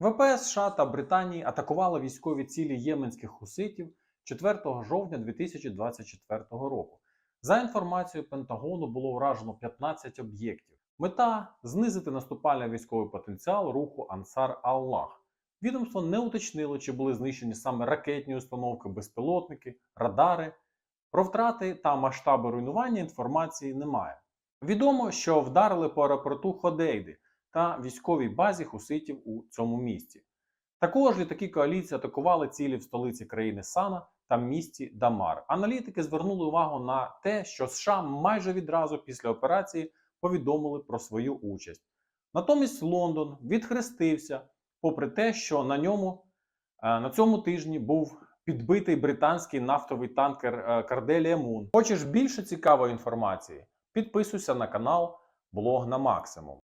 ВПС США та Британії атакували військові цілі єменських хуситів 4 жовтня 2024 року. За інформацією Пентагону було вражено 15 об'єктів. Мета знизити наступальний військовий потенціал руху Ансар Аллах. Відомство не уточнило, чи були знищені саме ракетні установки, безпілотники, радари. Про втрати та масштаби руйнування інформації немає. Відомо, що вдарили по аеропорту Ходейди та військовій базі хуситів у цьому місті. Також літаки коаліції атакували цілі в столиці країни Сана та місті Дамар. Аналітики звернули увагу на те, що США майже відразу після операції повідомили про свою участь. Натомість Лондон відхрестився, попри те, що на ньому е, на цьому тижні був підбитий британський нафтовий танкер Карделія Мун. Хочеш більше цікавої інформації? Підписуйся на канал Блог на максимум.